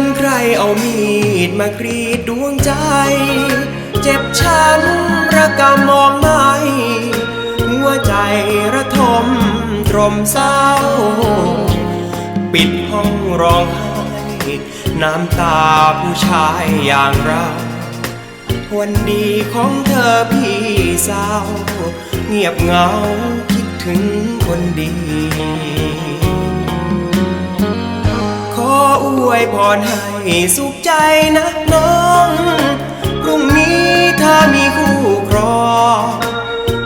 นใครเอามีดมากรีดดวงใจ เจ็บช้ำระกำมองไม่ หัวใจระทมตรมเศร้า ปิดห้องร้องไห้น้ำตาผู้ชายอย่างเราวันดีของเธอพี่สาว เงียบเหงาคิดถึงคนดี วยพรให้สุขใจนะน้องพรุ่งนี้เธอมีคู่ครอง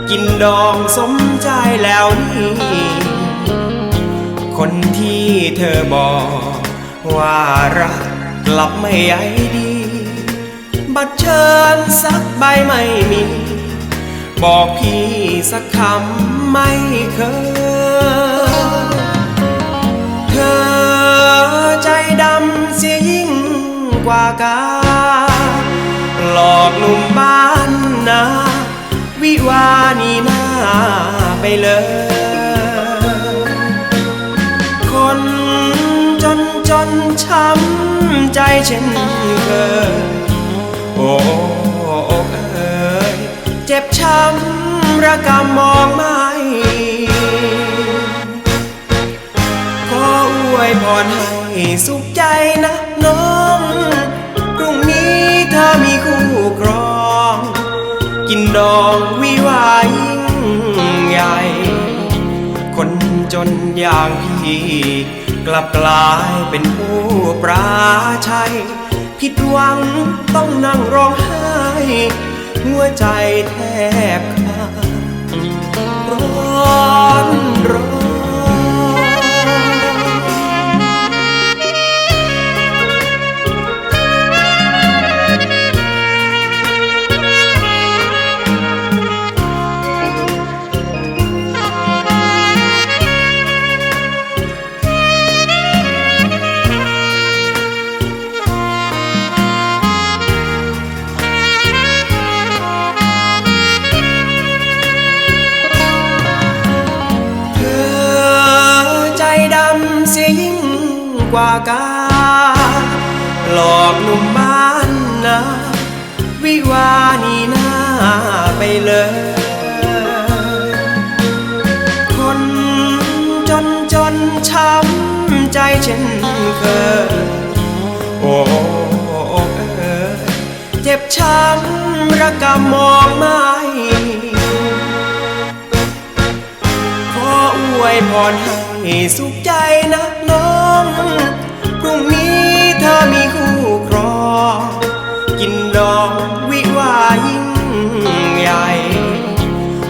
กินดองสมใจแล้วนี่คนที่เธอบอกว่ารักกลับไม่ใยดี บัตรเชิญสักใบไม่มี บอกพี่สักคำไม่เคย หนุ่มบ้านนา วิวานีหน้าไปเลย คนจนจนช้ำใจเช่นเคยโอ้อกเอ๋ยเจ็บช้ำระกำมองไม่ขออวยพรให้สุขใจนะน้อง กินดอกวิวายิ่งใหญ่ คนจนอย่างพี่ กลับกลายเป็นผู้ปราชัย ผิดหวังต้องนั่งร้องไห้ หัวใจแทบ กว่ากา หลอกหนุ่มบ้านนาวิวานีหน้าไปเลย คนจนจนช้ำใจเช่นเคยโอ้อเอ๋ยเจ็บช้ำระกำมองไม่ขออวยพรให้สุขใจนะน้อ พรุ่งนี้เธอมีคู่ครอง กินดองวิวายิ่งใหญ่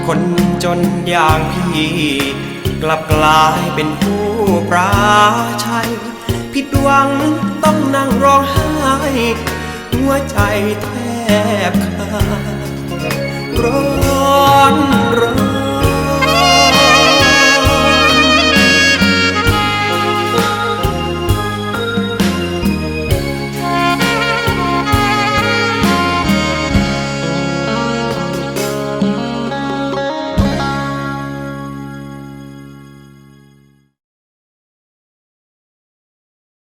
คนจนอย่างพี่ กลับกลายเป็นผู้ปราชัย ผิดหวังต้องนั่งร้องไห้ หัวใจแทบขาด